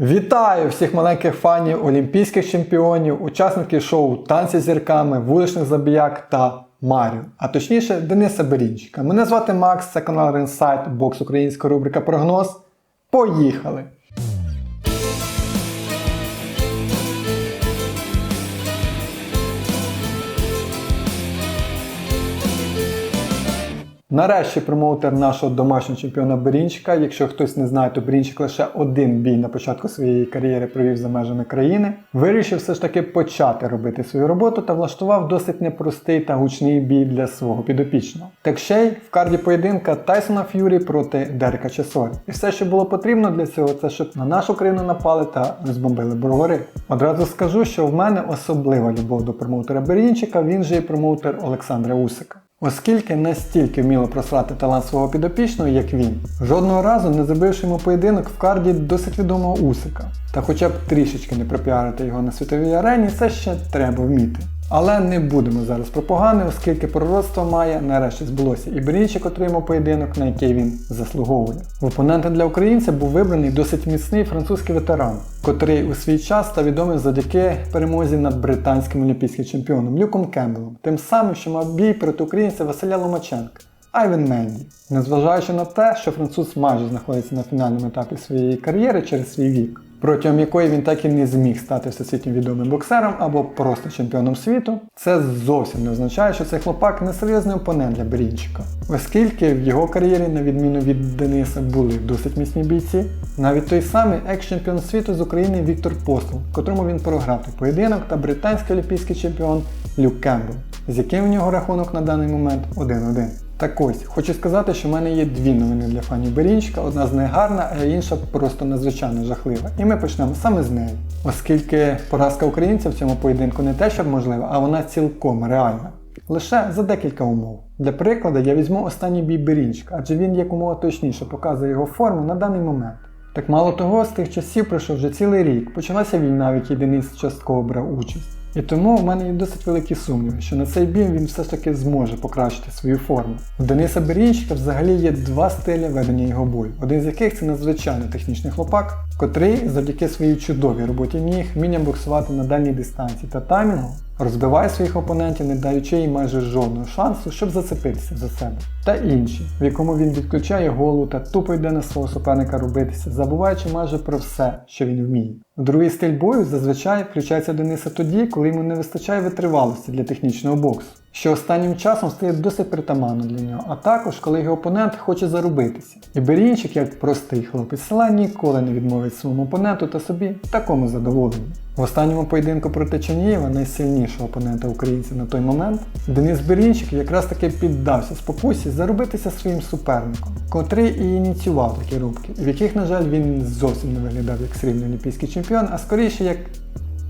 Вітаю всіх маленьких фанів, олімпійських чемпіонів, учасників шоу Танці з зірками, вуличних забіяк та Маріо, а точніше Дениса Берінчика. Мене звати Макс, це канал Ренсайт, бокс українська рубрика Прогноз. Поїхали! Нарешті промоутер нашого домашнього чемпіона Берінчика. Якщо хтось не знає, то Берінчик лише один бій на початку своєї кар'єри провів за межами країни. Вирішив все ж таки почати робити свою роботу та влаштував досить непростий та гучний бій для свого підопічного. Так ще й в карді поєдинка Тайсона Ф'юрі проти Дерека Чесорі. І все, що було потрібно для цього, це щоб на нашу країну напали та розбомбили бровари. Одразу скажу, що в мене особлива любов до промоутера Берінчика, він же і промоутер Олександра Усика. Оскільки настільки вміло просрати талант свого підопічного, як він, жодного разу не зробивши йому поєдинок в карді досить відомого Усика. Та хоча б трішечки не пропіарити його на світовій арені, це ще треба вміти. Але не будемо зараз про погане, оскільки пророцтво має нарешті збулося і Берінчик отримав поєдинок, на який він заслуговує. В опонента для українця був вибраний досить міцний французький ветеран, котрий у свій час став відомий завдяки перемозі над британським олімпійським чемпіоном Люком Кембелом, тим самим, що мав бій проти українця Василя Ломаченка. Айвен Менді. Незважаючи на те, що француз майже знаходиться на фінальному етапі своєї кар'єри через свій вік, протягом якої він так і не зміг стати всесвітньо відомим боксером або просто чемпіоном світу, це зовсім не означає, що цей хлопак не серйозний опонент для Берінчика. Оскільки в його кар'єрі, на відміну від Дениса, були досить міцні бійці, навіть той самий екс-чемпіон світу з України Віктор Постол, котрому він програв той поєдинок, та британський олімпійський чемпіон Люк Кембл, з яким в нього рахунок на даний момент 1-1. Так ось, хочу сказати, що в мене є дві новини для фанів Берінчика, одна з них гарна, а інша просто надзвичайно жахлива. І ми почнемо саме з неї. Оскільки поразка українців в цьому поєдинку не те, щоб можлива, а вона цілком реальна. Лише за декілька умов. Для прикладу я візьму останній бій Берінчика, адже він якомога точніше показує його форму на даний момент. Так мало того, з тих часів пройшов вже цілий рік, почалася війна, в якій Денис частково брав участь. І тому в мене є досить великі сумніви, що на цей бій він все ж таки зможе покращити свою форму. У Дениса Берінчика взагалі є два стилі ведення його бою, один з яких це надзвичайно технічний хлопак, котрий завдяки своїй чудовій роботі ніг міням боксувати на дальній дистанції та таймінгу розбиває своїх опонентів, не даючи їм майже жодного шансу, щоб зацепитися за себе. Та інші, в якому він відключає голову та тупо йде на свого суперника робитися, забуваючи майже про все, що він вміє. Другий стиль бою зазвичай включається Дениса тоді, коли йому не вистачає витривалості для технічного боксу, що останнім часом стає досить притаманно для нього, а також коли його опонент хоче зарубитися. І Берінчик, як простий хлопець села, ніколи не відмовить своєму опоненту та собі такому задоволенні. В останньому поєдинку проти Чанієва, найсильнішого опонента українця на той момент, Денис Берінчик якраз таки піддався спокусі заробитися своїм суперником, котрий і ініціював такі рубки, в яких, на жаль, він зовсім не виглядав як срібний олімпійський чемпіон, а скоріше як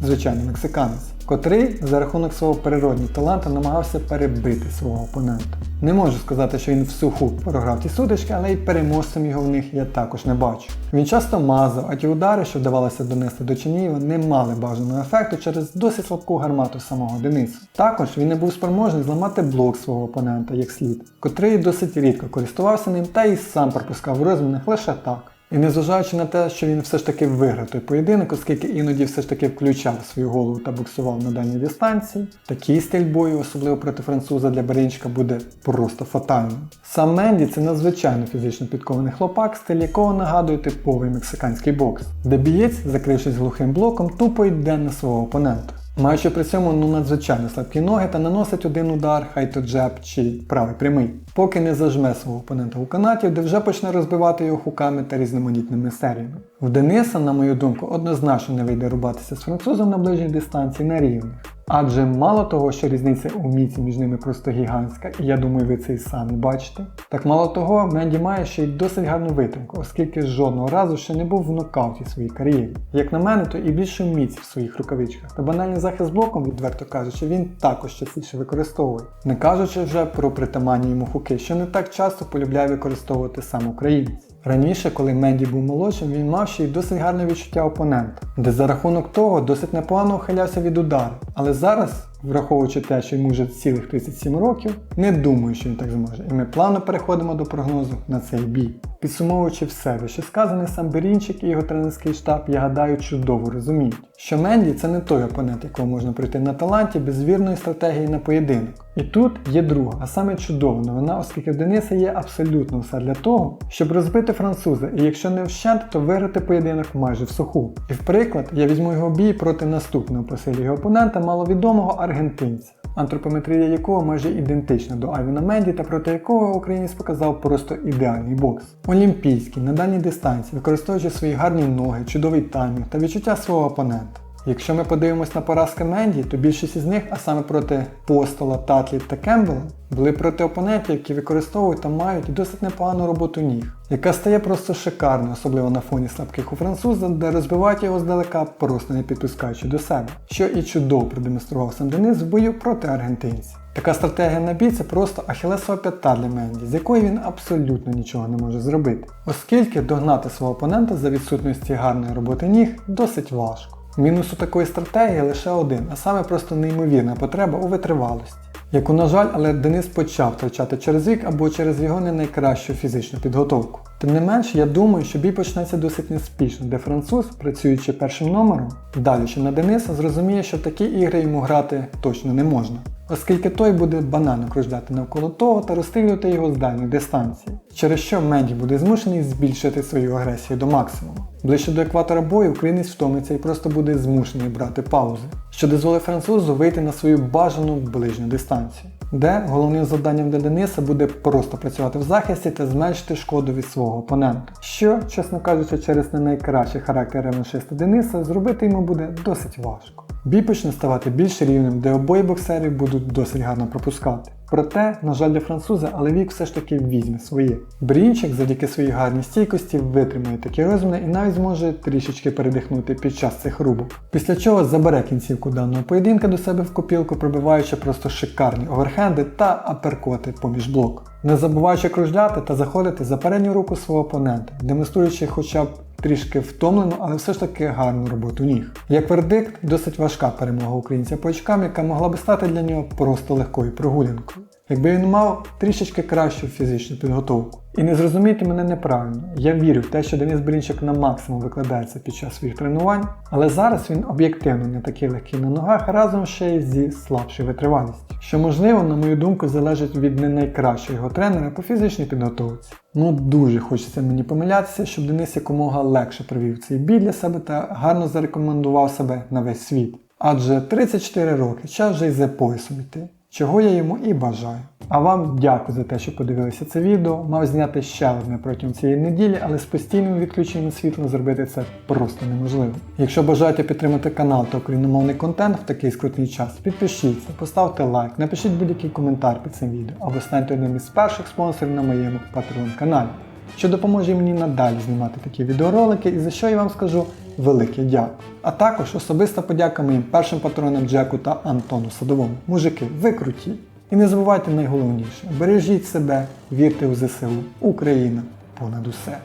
звичайний мексиканець, котрий за рахунок свого природнього таланту намагався перебити свого опонента. Не можу сказати, що він в суху програв ті сутички, але й переможцем його в них я також не бачу. Він часто мазав, а ті удари, що вдавалося донести до Чинієва, не мали бажаного ефекту через досить слабку гармату самого Дениса. Також він не був спроможний зламати блок свого опонента як слід, котрий досить рідко користувався ним та й сам пропускав розмінах лише так. І незважаючи на те, що він все ж таки виграв той поєдинок, оскільки іноді все ж таки включав свою голову та буксував на дальній дистанції, такий стиль бою, особливо проти француза для Берінчика, буде просто фатальним. Сам Менді це надзвичайно фізично підкований хлопак, стиль якого нагадує типовий мексиканський бокс, де бієць, закрившись глухим блоком, тупо йде на свого опонента. Маючи при цьому ну надзвичайно слабкі ноги та наносить один удар, хай то джеб чи правий прямий, поки не зажме свого опонента у канаті, де вже почне розбивати його хуками та різноманітними серіями. В Дениса, на мою думку, однозначно не вийде рубатися з французом на ближній дистанції на рівних. Адже мало того, що різниця у міці між ними просто гігантська, і я думаю, ви це і самі бачите. Так мало того, Менді має ще й досить гарну витримку, оскільки жодного разу ще не був в нокауті в своїй кар'єрі. Як на мене, то і більше міць в своїх рукавичках. Та банальний захист блоком, відверто кажучи, він також частіше використовує. Не кажучи вже про притаманні йому хуки, що не так часто полюбляє використовувати сам українець. Раніше, коли Менді був молодшим, він мав ще й досить гарне відчуття опонента, де за рахунок того досить непогано ухилявся від удару. Але зараз враховуючи те, що йому вже цілих 37 років, не думаю, що він так зможе. І ми плавно переходимо до прогнозу на цей бій. Підсумовуючи все вище сказане, сам Берінчик і його тренерський штаб, я гадаю, чудово розуміють, що Менді це не той опонент, якого можна пройти на таланті без вірної стратегії на поєдинок. І тут є друга, а саме чудова новина, оскільки в Дениса є абсолютно все для того, щоб розбити француза, і якщо не вщент, то виграти поєдинок майже в суху. І в приклад я візьму його бій проти наступного по його опонента, маловідомого аргентинця, антропометрія якого майже ідентична до Айвена Менді та проти якого українець показав просто ідеальний бокс. Олімпійський на дальній дистанції, використовуючи свої гарні ноги, чудовий таймінг та відчуття свого опонента. Якщо ми подивимось на поразки Менді, то більшість із них, а саме проти Постола, Татлі та Кембела, були проти опонентів, які використовують та мають досить непогану роботу ніг, яка стає просто шикарною, особливо на фоні слабких у француза, де розбивають його здалека, просто не підпускаючи до себе, що і чудово продемонстрував сам Денис в бою проти аргентинців. Така стратегія на бій це просто ахілесова п'ята для Менді, з якої він абсолютно нічого не може зробити, оскільки догнати свого опонента за відсутності гарної роботи ніг досить важко. Мінус у такої стратегії лише один, а саме просто неймовірна потреба у витривалості. Яку, на жаль, але Денис почав втрачати через вік або через його не найкращу фізичну підготовку. Тим не менш, я думаю, що бій почнеться досить неспішно, де француз, працюючи першим номером, давлячи на Дениса, зрозуміє, що такі ігри йому грати точно не можна. Оскільки той буде банально кружляти навколо того та розстрілювати його з дальньої дистанції, через що Меді буде змушений збільшити свою агресію до максимуму. Ближче до екватора бою українець втомиться і просто буде змушений брати паузи, що дозволить французу вийти на свою бажану ближню дистанцію, де головним завданням для Дениса буде просто працювати в захисті та зменшити шкоду від свого опонента. Що, чесно кажучи, через не найкращий характер реваншиста Дениса зробити йому буде досить важко. Бій почне ставати більш рівним, де обоє боксерів будуть досить гарно пропускати. Проте, на жаль, для француза, але вік все ж таки візьме своє. Брінчик завдяки своїй гарній стійкості витримає такі розміни і навіть зможе трішечки передихнути під час цих рубок. Після чого забере кінцівку даного поєдинка до себе в копілку, пробиваючи просто шикарні оверхенди та аперкоти поміж блок. Не забуваючи кружляти та заходити за передню руку свого опонента, демонструючи хоча б трішки втомлену, але все ж таки гарну роботу ніг. Як вердикт, досить важка перемога українця по очкам, яка могла би стати для нього просто легкою прогулянкою. Якби він мав трішечки кращу фізичну підготовку. І не зрозумійте мене неправильно, я вірю в те, що Денис Брінчик на максимум викладається під час своїх тренувань, але зараз він об'єктивно не такий легкий на ногах разом ще й зі слабшою витривалістю, що можливо, на мою думку, залежить від не найкращого його тренера по фізичній підготовці. Ну дуже хочеться мені помилятися, щоб Денис якомога легше провів цей бій для себе та гарно зарекомендував себе на весь світ. Адже 34 роки, час вже й за поясом йти чого я йому і бажаю. А вам дякую за те, що подивилися це відео. Мав зняти ще одне протягом цієї неділі, але з постійним відключенням світла зробити це просто неможливо. Якщо бажаєте підтримати канал та україномовний контент в такий скрутний час, підпишіться, поставте лайк, напишіть будь-який коментар під цим відео або станьте одним із перших спонсорів на моєму Patreon каналі, що допоможе мені надалі знімати такі відеоролики і за що я вам скажу велике дякую. А також особиста подяка моїм першим патронам Джеку та Антону Садовому. Мужики, ви круті! І не забувайте найголовніше, бережіть себе, вірте у ЗСУ, Україна понад усе.